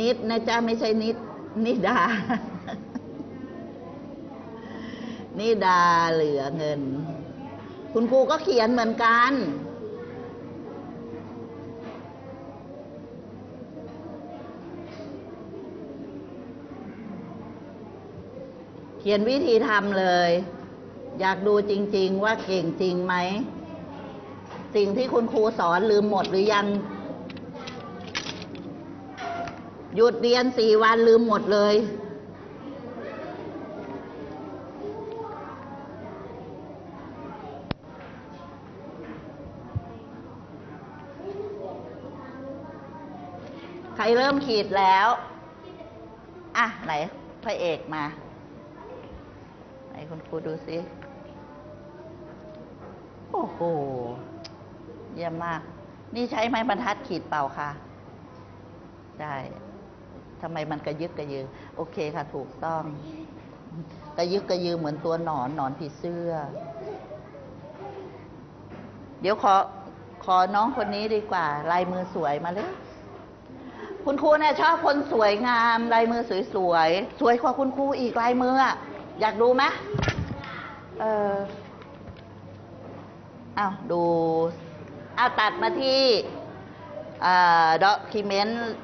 นิดนะจ๊ะไม่ใช่นิด นิดา นิดาเหลือเงิน คุณครูก็เขียนเหมือนกัน เขียนวิธีทำเลย อยากดูจริง ๆ ว่าเก่งจริงไหม สิ่งที่คุณครูสอนลืมหมดหรือยัง หยุดเรียนสี่วันลืมหมดเลย ใครเริ่มขีดแล้ว อะ ไหน พระเอกมา ไหนคุณครูดูสิ โอ้โห เยี่ยมมาก นี่ใช้ไม้บรรทัดขีดเปล่าคะได้ ทำไมมันกระยึกกระยือ โอเคค่ะ ถูกต้อง กระยึกกระยือเหมือนตัวหนอนหนอนผีเสื้อ เดี๋ยวขอขอน้องคนนี้ดีกว่า ลายมือสวยมาเลยคุณครูเนี่ยชอบคนสวยงามลายมือสวยๆสวยกว่าคุณครูอีกลายมืออะอยากดูไหมเอออ้าวดูอ้าวตัดมาที่ด็อกิเมนต์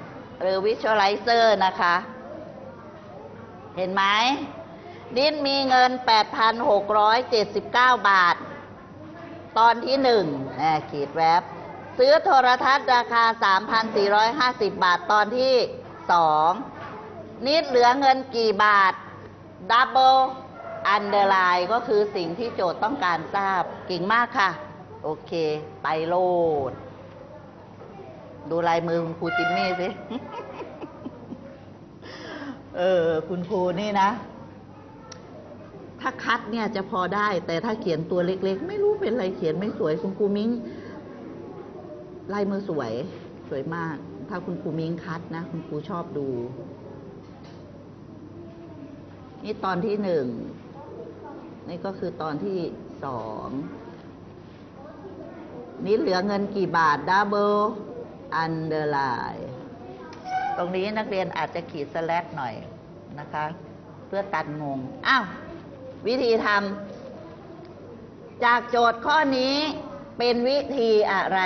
หรือ Visualizer นะคะ เห็นไหมดิ้นมีเงิน 8,679 บาท ตอนที่หนึ่งแน่ขีดแวบซื้อโทรทัศน์ราคา 3,450 บาทตอนที่สองนิดเหลือเงินกี่บาท ดับเบิลอันเดอร์ไลน์ก็คือสิ่งที่โจทย์ต้องการทราบเก่งมากค่ะ โอเค ไปโลด ดูลายมือคุณครูจิมมี่สิ เออ คุณครูนี่นะ ถ้าคัดเนี่ยจะพอได้ แต่ถ้าเขียนตัวเล็ก ๆ ไม่รู้เป็นอะไรเขียนไม่สวย คุณครูมิ้งลายมือสวย สวยมาก ถ้าคุณครูมิ้งคัดนะ คุณครูชอบดู นี่ตอนที่หนึ่ง นี่ก็คือตอนที่สอง นี่เหลือเงินกี่บาทดับเบิล อันเดอร์ไลน์ตรงนี้นักเรียนอาจจะขีดสแลกหน่อยนะคะ เพื่อตัดงง อ้าว วิธีทำจากโจทย์ข้อนี้เป็นวิธีอะไร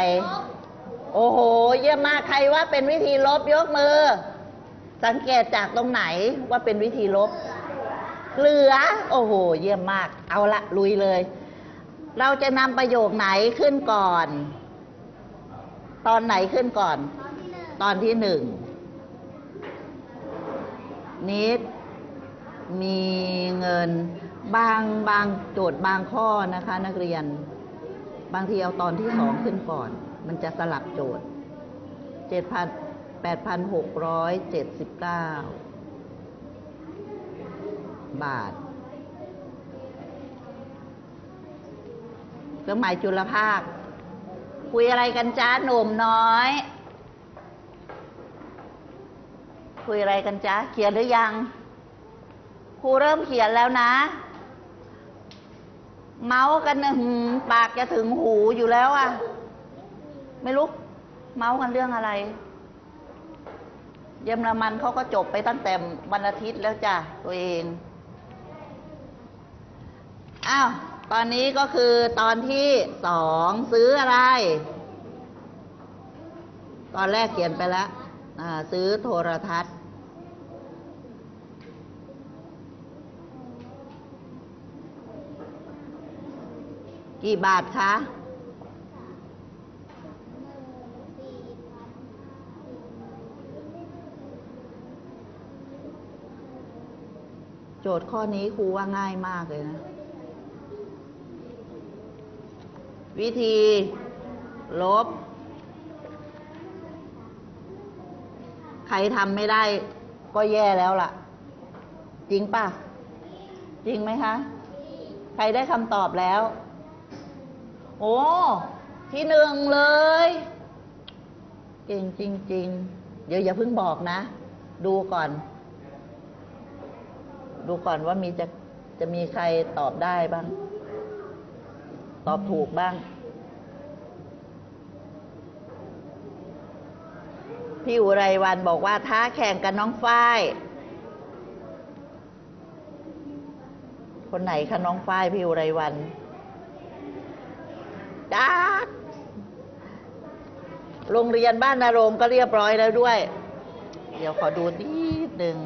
โอ้โห เยี่ยมมากใครว่าเป็นวิธีลบยกมือ สังเกตจากตรงไหนว่าเป็นวิธีลบเหลือ โอ้โห เยี่ยมมาก เอาละลุยเลย เราจะนำประโยคไหนขึ้นก่อน ตอนไหนขึ้นก่อน ตอนที่หนึ่งนิดมีเงิน บางบางโจทย์บางข้อนะคะ นักเรียน บางทีเอาตอนที่สองขึ้นก่อน มันจะสลับโจทย์เจ็ดพันแปดพันหกร้อยเจ็ดสิบเก้าบาทเครื่องหมายจุลภาค คุยอะไรกันจ้าหนุ่มน้อย คุยอะไรกันจ้าเขียนหรือยัง ครูเริ่มเขียนแล้วนะ เมาส์กันนะหืมปากจะถึงหูอยู่แล้วอะไม่รู้เมาส์กันเรื่องอะไร เยอรมันเขาก็จบไปตั้งแต่วันอาทิตย์แล้วจ้ะตัวเอง อ้าว ตอนนี้ก็คือตอนที่สองซื้ออะไร ตอนแรกเขียนไปแล้วซื้อโทรทัศน์ กี่บาทคะโจทย์ข้อนี้ครูว่าง่ายมากเลยนะ วิธี ลบ ใครทำไม่ได้ ก็แย่แล้วล่ะ จริงป่ะ จริงไหมคะ ใครได้คำตอบแล้ว โอ้ ที่หนึ่งเลย เก่งจริง ๆ เดี๋ยวอย่าเพิ่งบอกนะ ดูก่อน ดูก่อนว่ามีจะจะมีใครตอบได้บ้าง ตอบถูกบ้าง พี่อุไรวันบอกว่าท้าแข่งกับน้องฝ้าย คนไหนคะน้องฝ้ายพี่อุไรวันจ้าโรงเรียนบ้านนารมก็เรียบร้อยแล้วด้วย เดี๋ยวขอดูนิดหนึ่ง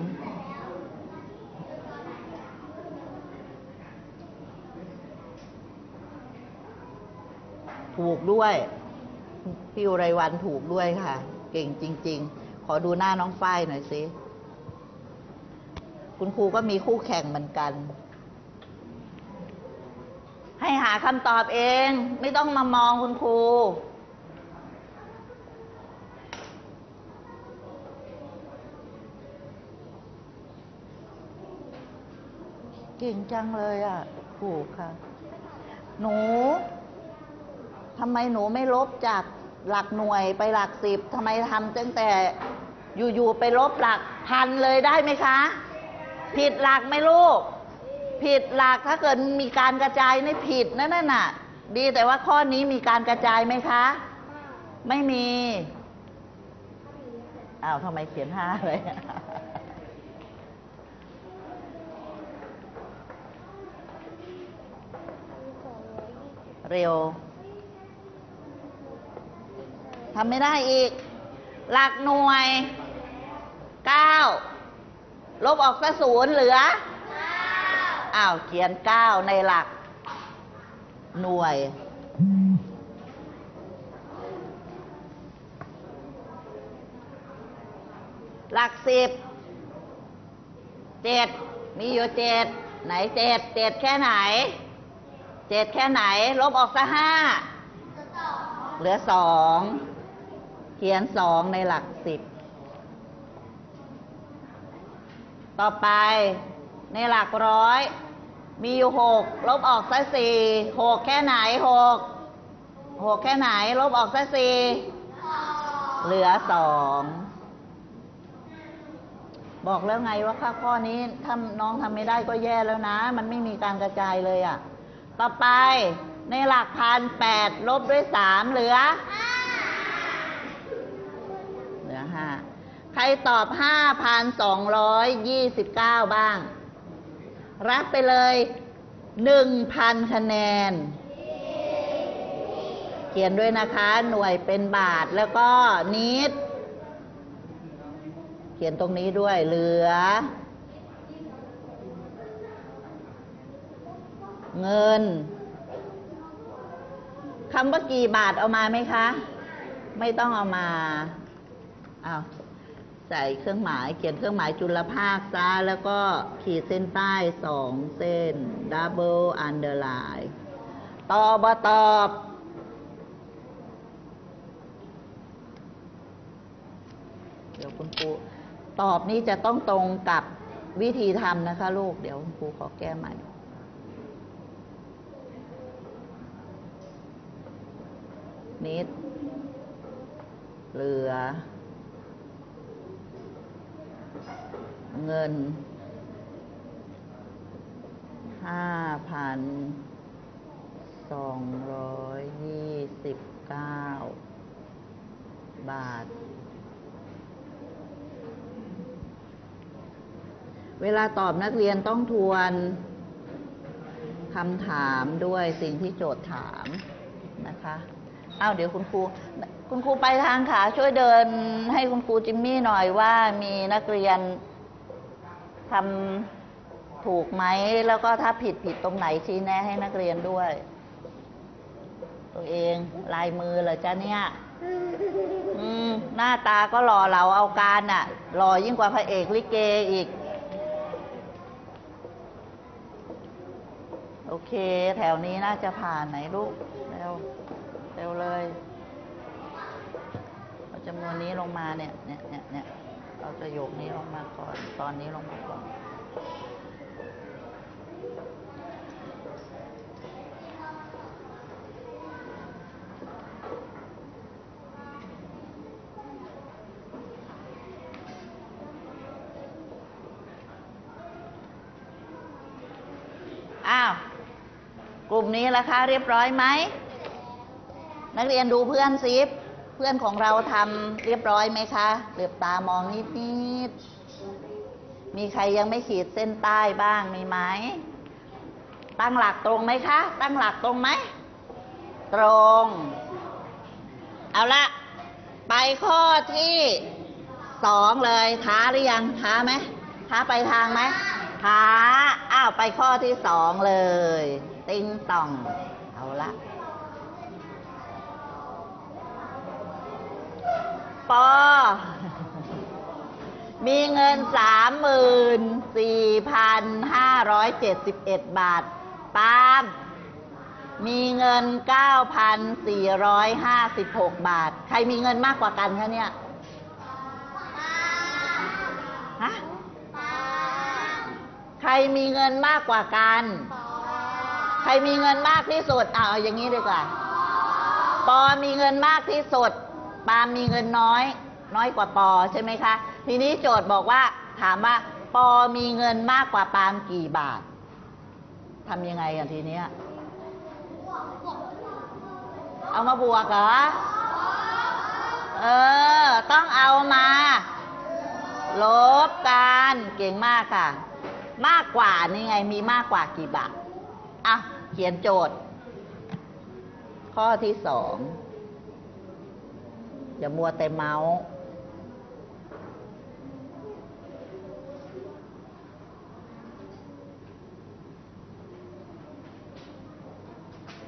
ถูกด้วยพี่อุไรวันถูกด้วยค่ะ เก่งจริง ๆ ขอดูหน้าน้องฝ้ายหน่อยสิคุณครูก็มีคู่แข่งเหมือนกัน ให้หาคำตอบเอง ไม่ต้องมามองคุณครูเก่งจังเลยอะถูกค่ะ หนู ทำไมหนูไม่ลบจากหลักหน่วยไปหลักสิบทำไมทำตั้งแต่อยู่ๆไปลบหลักพันเลยได้ไหมคะ ผิดหลักไหมลูก ผิดหลักถ้าเกิดมีการกระจายนี่ผิดนั่นน่ะ ดีแต่ว่าข้อนี้มีการกระจายไหมคะ ไม่มีอ้าวทำไมเขียนห้าเลยเร็ว ทำไม่ได้อีก หลักหน่วยเก้าลบออกซะศูนย์เหลืออ้าวเขียนเก้าในหลัก หน่วย หลักสิบเจ็ดมีอยู่เจ็ดไหนเจ็ดเจ็ดแค่ไหน เจ็ดแค่ไหน ลบออกซะห้า เหลือสองเขียนสองในหลักสิบ ต่อไปในหลักร้อย มีอยู่หกลบออกซะสี่หกแค่ไหนหกหกแค่ไหน ลบออกซะสี่เหลือสองบอกแล้วไงว่าค่าข้อนี้ถ้าน้องทำไม่ได้ก็แย่แล้วนะ มันไม่มีการกระจายเลยอะ่ะ ต่อไป ในหลักพันแปดลบด้วยสามเหลือเหลือห้าใครตอบห้าพันสองร้อยยี่สิบเก้าบ้าง รับไปเลยหนึ่งพันคะแนน เขียนด้วยนะคะ หน่วยเป็นบาทแล้วก็นิด เขียนตรงนี้ด้วยเหลือเงิน คำว่ากี่บาทเอามาไหมคะ ไม่ต้องเอามาเอาใส่เครื่องหมาย เขียนเครื่องหมายจุลภาคซะแล้วก็ขีดเส้นใต้สองเส้น double underline ตอบบตอบเดี๋ยวคุณครูตอบนี่จะต้องตรงกับวิธีทำนะคะลูก เดี๋ยวคุณครูขอแก้ใหม่ นิด เหลือ เงินห้าพันสองร้อยยี่สิบเก้าบาท เวลาตอบนักเรียนต้องทวนคำถามด้วยสิ่งที่โจทย์ถามนะคะ อ้าวเดี๋ยวคุณครู คุณครูไปทางขาช่วยเดินให้คุณครูจิมมี่หน่อยว่ามีนักเรียนทำถูกไหม แล้วก็ถ้าผิดผิดตรงไหนชี้แนะให้นักเรียนด้วย ตัวเองลายมือเหรอจ๊ะเนี่ยหน้าตาก็หล่อเหลาเอาการน่ะหล่อยิ่งกว่าพระเอกลิเกอีก โอเค แถวนี้น่าจะผ่านไหนลูกเร็ว เร็วเลยเอาจำนวนนี้ลงมาเนี่ยเนี่ยเนี่ยเนี่ยเอาประโยคนี้ลงมาก่อนตอนนี้ลงมาก่อนอ้าว กลุ่มนี้ละคะ เรียบร้อยไหม นักเรียนดูเพื่อนซิเพื่อนของเราทำเรียบร้อยไหมคะเหลือบตามองนิดนิดๆมีใครยังไม่ขีดเส้นใต้บ้างมีไหมตั้งหลักตรงไหมคะ ตั้งหลักตรงไหม ตรง เอาละไปข้อที่สองเลยท้าหรือยังท้าไหมท้าไปทางไหมท้าอ้าวไปข้อที่สองเลย ติ้งต่อง เอาละ ปอ มีเงินสามหมื่นสี่พันห้าร้อยเจ็ดสิบเอ็ดบาทปาล์มมีเงินเก้าพันสี่ร้อยห้าสิบหกบาท ใครมีเงินมากกว่ากันคะเนี่ยฮะใครมีเงินมากกว่ากัน ใครมีเงินมากที่สุดเอาเอาอย่างนี้ดีกว่า ปอมีเงินมากที่สุด ปาล์มมีเงินน้อย น้อยกว่าปอใช่ไหมคะ ทีนี้โจทย์บอกว่าถามว่าปอมีเงินมากกว่าปาล์มกี่บาททำยังไงอะทีเนี้ยเอามาบวกเหรอ เออ ต้องเอามา ลบกัน เก่งมากค่ะ มากกว่านี่ไงมีมากกว่ากี่บาทอะ เขียนโจทย์ ข้อที่สอง อย่ามัวแต่เมาส์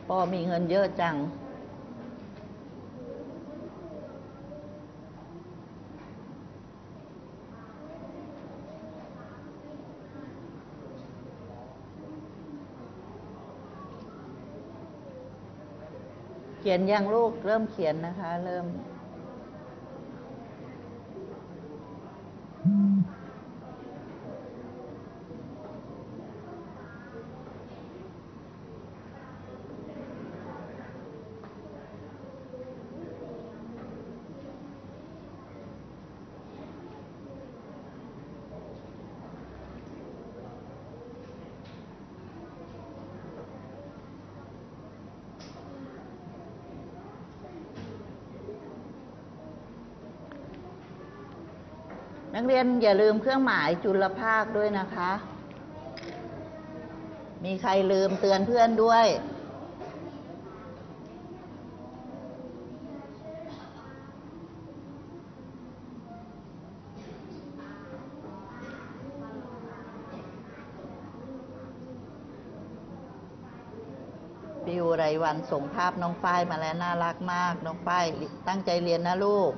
พอมีเงินเยอะจัง เขียนยังลูกเริ่มเขียนนะคะ เริ่ม นักเรียนอย่าลืมเครื่องหมายจุลภาคด้วยนะคะ มีใครลืมเตือนเพื่อนด้วย บิวไรวันส่งภาพน้องฝ้ายมาแล้วน่ารักมาก น้องฝ้ายตั้งใจเรียนนะลูก